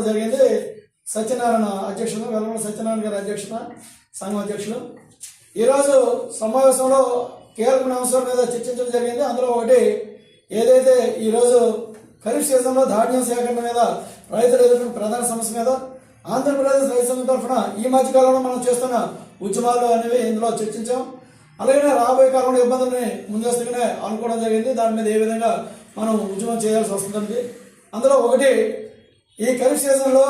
రావడం జరిగింది. సత్యనారాయణ అధ్యక్షుడు వెల్లమల సత్యనారాయణ గారి అధ్యక్షత సంఘం అధ్యక్షులు ఈరోజు సమావేశంలో కీలకమైన అంశాల మీద చర్చించడం జరిగింది. అందులో ఒకటి ఏదైతే ఈరోజు ఖరీఫ్ సీజన్లో ధాన్యం సేకరణ మీద రైతులు ఎదుర్కొన్న ప్రధాన సమస్య మీద ఆంధ్రప్రదేశ్ రైతు సంఘం తరఫున ఈ మధ్యకాలంలో మనం చేస్తున్న ఉద్యమాలు అనేవి ఇందులో చర్చించాం. అలాగే రాబోయే కాలంలో ఇబ్బందుల్ని ముందస్తుగానే అనుకోవడం జరిగింది. దాని మీద ఏ విధంగా మనం ఉద్యమం చేయాల్సి వస్తుంది అందులో ఒకటి ఈ ఖరీఫ్ సీజన్లో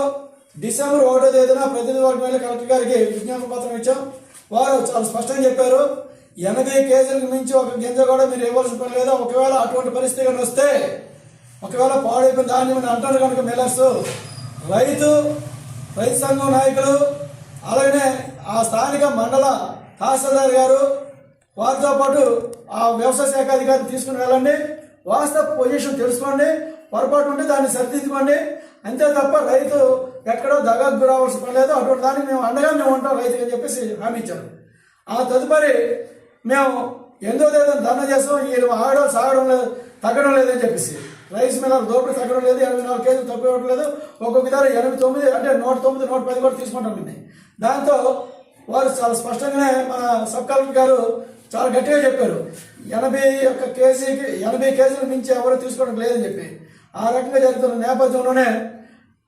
డిసెంబర్ ఒకటో తేదీన ప్రతినిధి వర్గం వెళ్ళి కలెక్టర్ గారికి విజ్ఞాపన పత్రం ఇచ్చాం. వారు చాలా స్పష్టంగా చెప్పారు ఎనభై కేజీలకు మించి ఒక గింజ కూడా మీరు ఇవ్వాల్సిన పని లేదా ఒకవేళ అటువంటి పరిస్థితి కానీ వస్తే ఒకవేళ పాడైపోయిన ధాన్యం అంటారు కనుక మిల్లర్స్ రైతు రైతు సంఘం నాయకులు అలాగనే ఆ స్థానిక మండల తహసీల్దార్ గారు వారితో పాటు ఆ వ్యవసాయ శాఖ అధికారిని తీసుకుని వెళ్ళండి. వాస్తవ పొజిషన్ తెలుసుకోండి పొరపాటు ఉంటే దాన్ని సరిదిద్దుకోండి. అంతే తప్ప రైతు ఎక్కడో దగాకు గురవలసిన పని లేదు అటువంటి దానికి మేము అండగా మేము ఉంటాం రైతుకి అని చెప్పేసి హామీ ఇచ్చారు. ఆ తదుపరి మేము ఎందుకు తేదీ ధర్నా చేస్తాం ఈ ఆగడం సాగడం లేదు తగ్గడం లేదని చెప్పేసి. రైస్ మీద దోపిడీ తగ్గడం లేదు ఎనభై నాలుగు కేజీలు తక్కువ లేదు ఒక్కొక్క ధర ఎనభై తొమ్మిది అంటే నూట తొమ్మిది నూట పది కూడా తీసుకుంటామండి దాంతో వారు చాలా స్పష్టంగానే మన సబ్ కలెక్టర్ గారు చాలా గట్టిగా చెప్పారు. ఎనభై ఒక్క కేజీకి ఎనభై కేజీల మించి ఎవరు తీసుకోవడం లేదని చెప్పి. ఆ రకంగా జరుగుతున్న నేపథ్యంలోనే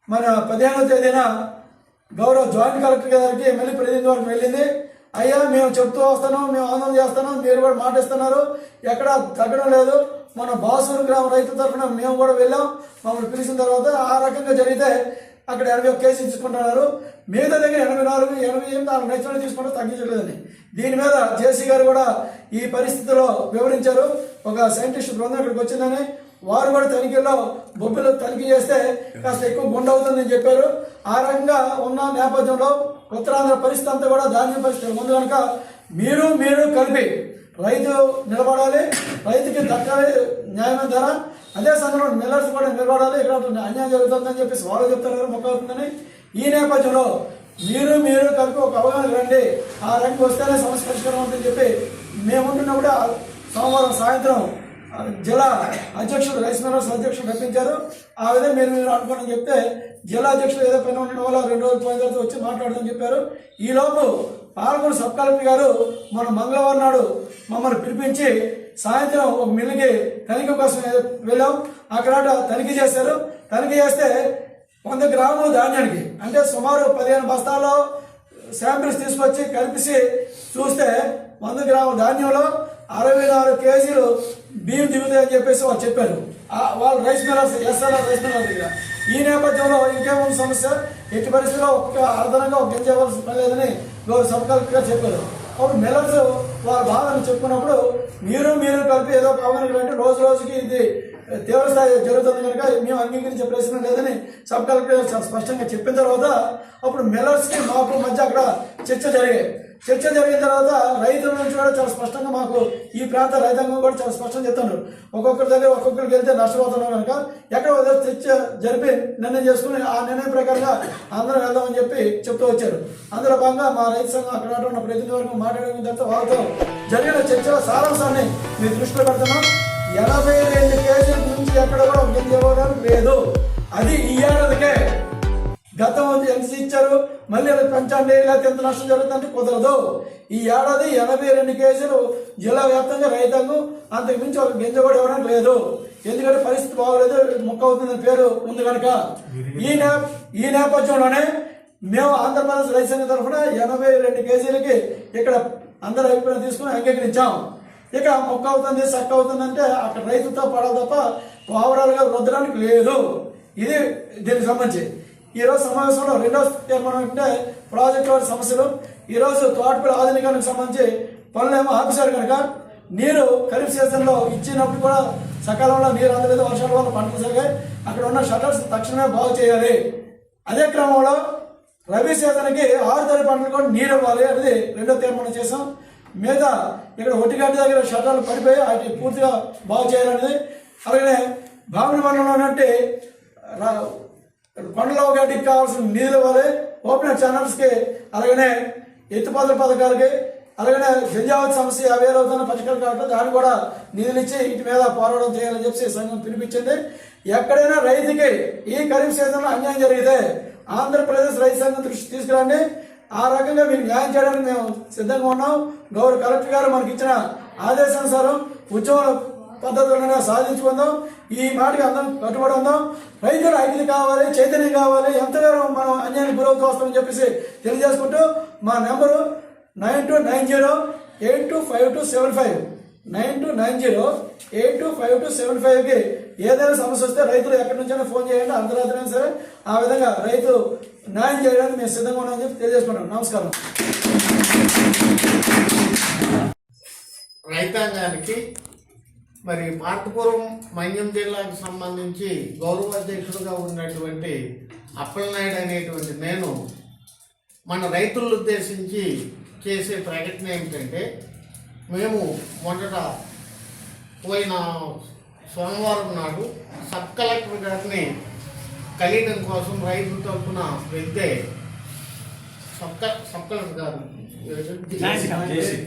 మన పదిహేనవ తేదీన గౌరవ జాయింట్ కలెక్టర్ గారికి మళ్ళీ ప్రతినిధి వరకు వెళ్ళింది. అయ్యా మేము చెప్తూ వస్తున్నాం మేము ఆందోళన చేస్తున్నాం మీరు కూడా మాటిస్తున్నారు. ఎక్కడ తగ్గడం లేదు. మన బాసూరు గ్రామ రైతు తరఫున మేము కూడా వెళ్ళాం. మమ్మల్ని పిలిచిన తర్వాత ఆ రకంగా జరిగితే అక్కడ ఎనభై ఒక్క కేసు తీసుకుంటున్నారు. మిగతా దగ్గర ఎనభై నాలుగు ఎనభై ఎనిమిది నాలుగు నేచురల్ తీసుకుంటే తగ్గించలేదని దీని మీద జేసీ గారు కూడా ఈ పరిస్థితిలో వివరించారు. ఒక సైంటిస్ట్ బృందం ఇక్కడికి వచ్చిందని వారు కూడా తనిఖీలో బొబ్బిలో తనిఖీ చేస్తే కాస్త ఎక్కువ గుండె అవుతుందని చెప్పారు. ఆ రకంగా ఉన్న నేపథ్యంలో ఉత్తరాంధ్ర పరిస్థితి అంతా కూడా ధాన్యం పరిస్థితి. ముందు కనుక మీరు మీరు కలిపి రైతు నిలబడాలి రైతుకి దక్కాలి న్యాయమైన ధర. అదే సమయంలో మిల్లర్స్ కూడా నిలబడాలి. ఇక్కడ అన్యాయం జరుగుతుందని చెప్పేసి వాళ్ళు చెప్తారు మొక్క అవుతుందని ఈ నేపథ్యంలో మీరు మీరు కలిపి ఒక అవగాహన రండి. ఆ రంగు వస్తేనే సమస్య పరిష్కారం ఉంటుందని చెప్పి మేముంటున్నప్పుడే సోమవారం సాయంత్రం జిల్లా అధ్యక్షుడు రైస్ మినర్స్ అధ్యక్షుడు రప్పించారు. ఆ విధంగా మీరు మీరు అనుకోండి చెప్తే జిల్లా అధ్యక్షుడు ఏదో పని ఉండడం వల్ల రెండు రోజులు పోయిన తర్వాత వచ్చి మాట్లాడదని చెప్పారు. ఈలోపు లోపు పాల్గొని సబ్ కలెక్టర్ గారు మన మంగళవారం నాడు మమ్మల్ని పిలిపించి సాయంత్రం ఒక మిల్లుకి తనిఖీ కోసం వెళ్ళాం. అక్కడ తనిఖీ చేశారు. తనిఖీ చేస్తే వంద గ్రాములు ధాన్యానికి అంటే సుమారు పదిహేను బస్తాల్లో శాంపిల్స్ తీసుకొచ్చి కలిపి చూస్తే వంద గ్రాముల ధాన్యంలో అరవై నాలుగు కేజీలు బియ్యం దిగుతాయని చెప్పేసి వాళ్ళు చెప్పారు. వాళ్ళు rice millers SRR rice miller దగ్గర. ఈ నేపథ్యంలో ఇంకేముంది సమస్య? ఎట్టి పరిస్థితిలో ఒక అర్ధనంగా ఒక గింజ లేదని గౌరవ సబ్ చెప్పారు. అప్పుడు మిల్లర్స్ వారి బాధను చెప్పుకున్నప్పుడు మీరు మీరు కలిపి ఏదో కావాలంటే అంటే రోజు రోజుకి ఇది తీవ్ర స్థాయి జరుగుతుంది కనుక మేము అంగీకరించే ప్రశ్న లేదని సబ్ కలెక్టర్ స్పష్టంగా చెప్పిన తర్వాత అప్పుడు మిల్లర్స్కి మాకు మధ్య అక్కడ చర్చ జరిగాయి. చర్చ జరిగిన తర్వాత రైతుల నుంచి కూడా చాలా స్పష్టంగా మాకు ఈ ప్రాంత రైతాంగం కూడా చాలా స్పష్టంగా చెప్తున్నారు. ఒక్కొక్కరి దగ్గర ఒక్కొక్కరికి వెళ్తే నష్టపోతున్నారు కనుక ఎక్కడ చర్చ జరిపి నిర్ణయం చేసుకుని ఆ నిర్ణయం ప్రకారంగా అందరం వెళ్దామని చెప్పి చెప్తూ వచ్చారు. అందులో భాగంగా మా రైతు సంఘం అక్కడ ఉన్న ప్రతినిధి వరకు మాట్లాడిన తర్వాత వాళ్ళతో జరిగిన చర్చల సారాంశాన్ని మీ దృష్టిలో పెడుతున్నాం. ఎనభై రెండు కేజీల నుంచి ఎక్కడ కూడా ఒక ఇవ్వడానికి లేదు. అది ఈ ఏడాదికే గతం ఎంత ఇచ్చారు? మళ్ళీ అది పెంచండి లేకపోతే ఎంత నష్టం జరుగుతుందంటే కుదరదు. ఈ ఏడాది ఎనభై రెండు కేజీలు జిల్లా వ్యాప్తంగా రైతాంగం అంతకు మించి ఒక గింజ కూడా ఇవ్వడానికి లేదు. ఎందుకంటే పరిస్థితి బాగోలేదు ముక్క అవుతుందని పేరు ఉంది కనుక. ఈ నే ఈ నేపథ్యంలోనే మేము ఆంధ్రప్రదేశ్ రైతు తరఫున ఎనభై రెండు కేజీలకి ఇక్కడ అందరి అభిప్రాయం తీసుకుని అంగీకరించాం. ఇక మొక్క అవుతుంది సక్క అవుతుందంటే అక్కడ రైతుతో పడాలి తప్ప ఓవరాల్గా రుద్దడానికి లేదు. ఇది దీనికి సంబంధించి. ఈ రోజు సమావేశంలో రెండో తీర్మానం అంటే ప్రాజెక్ట్ వారి సమస్యలు ఈరోజు తోటపల్లి ఆధునికానికి సంబంధించి పనులేమో ఆఫీసర్ కనుక నీరు ఖరీఫ్ సీజన్లో ఇచ్చినప్పుడు కూడా సకాలంలో నీరు అందలేదు వర్షాల వల్ల పంటలు సాగాయి అక్కడ ఉన్న షటర్స్ తక్షణమే బాగు చేయాలి. అదే క్రమంలో రబీ సీజన్కి ఆరు తడి పంటలు కూడా నీరు ఇవ్వాలి అనేది రెండో తీర్మానం చేసాం మీద ఇక్కడ ఒట్టిగడ్డ దగ్గర షటర్లు పడిపోయి వాటి పూర్తిగా బాగు చేయాలనేది. అలాగే భావన మండలంలో ఉన్నట్టు రా- కొండల గడ్డికి కావాల్సిన నిధులు ఇవ్వాలి. ఓపెన్ ఛానల్స్కి అలాగనే ఎత్తుపాతల పథకాలకి అలాగనే జంజావతి సమస్య యాభై వేలు అవుతున్న పథకాలు కాబట్టి దాన్ని కూడా నిధులు ఇచ్చి ఇటు మీద పోరాటం చేయాలని చెప్పి సంఘం పిలిపించింది ఎక్కడైనా రైతుకి ఈ ఖరీఫ్ సీజన్లో అన్యాయం జరిగితే ఆంధ్రప్రదేశ్ రైతు సంఘం దృష్టి తీసుకురండి. ఆ రకంగా మీకు న్యాయం చేయడానికి మేము సిద్ధంగా ఉన్నాం. గౌరవ కలెక్టర్ గారు మనకి ఇచ్చిన ఆదేశానుసారం ఉద్యమం పద్ధతులను సాధించుకుందాం. ఈ మాటకి అందరం కట్టుబడి ఉందాం. రైతులు ఐక్యత కావాలి చైతన్యం కావాలి ఎంతగానో మనం అన్యాయానికి గురవుతూ వస్తామని చెప్పేసి తెలియజేసుకుంటూ మా number nine two nine zero eight two five two seven five. Nine two nine zero eight two five two seven ఫైవ్కి ఏదైనా సమస్య వస్తే రైతులు ఎక్కడి నుంచైనా ఫోన్ చేయండి అర్ధరాత్రైనా సరే ఆ విధంగా రైతు న్యాయం చేయడానికి మేము సిద్ధంగా ఉన్నామని చెప్పి తెలియజేసుకున్నాం నమస్కారం. రైతాంగానికి మరి పార్తపురం మన్యం జిల్లాకు సంబంధించి గౌరవ అధ్యక్షుడుగా ఉన్నటువంటి అప్పలనాయుడు అనేటువంటి నేను మన రైతులను ఉద్దేశించి చేసే ప్రకటన ఏమిటంటే మేము మొదట పోయిన సోమవారం నాడు సబ్ కలెక్టర్ గారిని కలియడం కోసం రైతుల తరఫున వెళ్తే సబ్ క- సబ్ కలెక్టర్ గారు.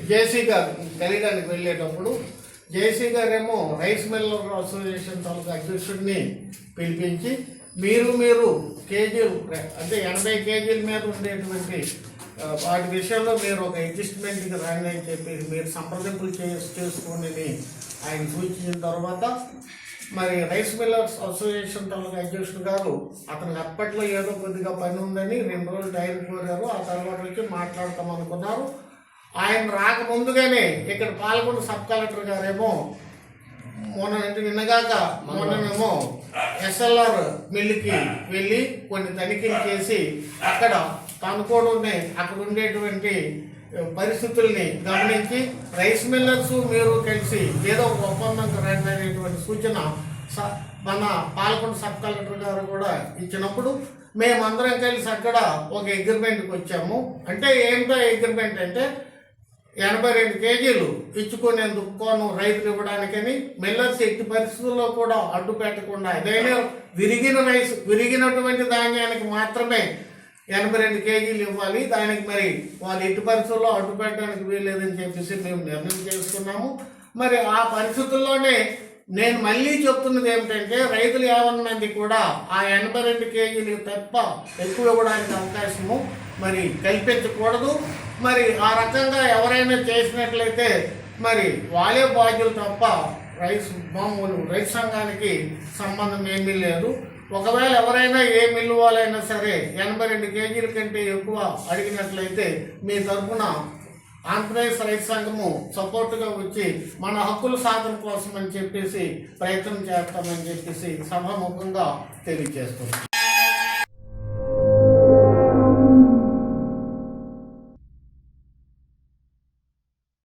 జేసీ గారు కలియడానికి వెళ్ళేటప్పుడు జేసీ గారేమో రైస్ మిల్లర్ అసోసియేషన్ తాలూకా అధ్యక్షుడిని పిలిపించి మీరు మీరు కేజీలు అంటే ఎనభై కేజీల మీద ఉండేటువంటి వాటి విషయంలో మీరు ఒక అడ్జస్ట్మెంట్కి రండి అని చెప్పి మీరు సంప్రదింపులు చేసి చేసుకోండి ఆయన సూచించిన తర్వాత మరి రైస్ మిల్లర్స్ అసోసియేషన్ తాలూకా అధ్యక్షుడు గారు అతనికి అప్పట్లో ఏదో కొద్దిగా పని ఉందని రెండు రోజులు టైం కోరారు. ఆ తర్వాత వచ్చి మాట్లాడతాం అనుకున్నారు. ఆయన రాకముందుగానే ఇక్కడ పాల్గొండ సబ్ కలెక్టర్ గారేమో మొన్న నిన్నగాక మొన్ననేమో ఎస్ఎల్ఆర్ మిల్లుకి వెళ్ళి కొన్ని తనిఖీలు చేసి అక్కడ తాను కూడా అక్కడ ఉండేటువంటి పరిస్థితుల్ని గమనించి రైస్ మిల్లర్స్ మీరు కలిసి ఏదో ఒక ఒప్పందం రండి అనేటువంటి సూచన స- మన పాలకొండ సబ్ కలెక్టర్ గారు కూడా ఇచ్చినప్పుడు మేమందరం కలిసి అక్కడ ఒక అగ్రిమెంట్కి వచ్చాము. అంటే ఏంటో అగ్రిమెంట్ అంటే ఎనభై రెండు కేజీలు ఇచ్చుకునేందుకు కోను రైతులు ఇవ్వడానికని మిల్లర్స్ ఎట్టి పరిస్థితుల్లో కూడా అడ్డు పెట్టకుండా ఏదైనా విరిగిన రైస్ విరిగినటువంటి ధాన్యానికి మాత్రమే ఎనభై రెండు కేజీలు ఇవ్వాలి. దానికి మరి వాళ్ళు ఎట్టి పరిస్థితుల్లో అడ్డు పెట్టడానికి వీల్లేదని చెప్పేసి మేము నిర్ణయం చేసుకున్నాము. మరి ఆ పరిస్థితుల్లోనే నేను మళ్ళీ చెప్తున్నది ఏమిటంటే రైతులు ఏమన్నది కూడా ఆ ఎనభై రెండు కేజీలు తప్ప ఎక్కువ ఇవ్వడానికి అవకాశము మరి కల్పించకూడదు. మరి ఆ రకంగా ఎవరైనా చేసినట్లయితే మరి వాళ్ళే బాధ్యులు తప్ప రైస్ మామూలు రైతు సంఘానికి సంబంధం ఏమీ లేదు. ఒకవేళ ఎవరైనా ఏ మిల్లు వాళ్ళైనా సరే ఎనభై రెండు కేజీల కంటే ఎక్కువ అడిగినట్లయితే మీ తరఫున ఆంధ్రప్రదేశ్ రైతు సంఘము సపోర్టుగా వచ్చి మన హక్కుల సాధన కోసం అని చెప్పేసి ప్రయత్నం చేస్తామని చెప్పేసి సభాముఖంగా తెలియజేస్తున్నాం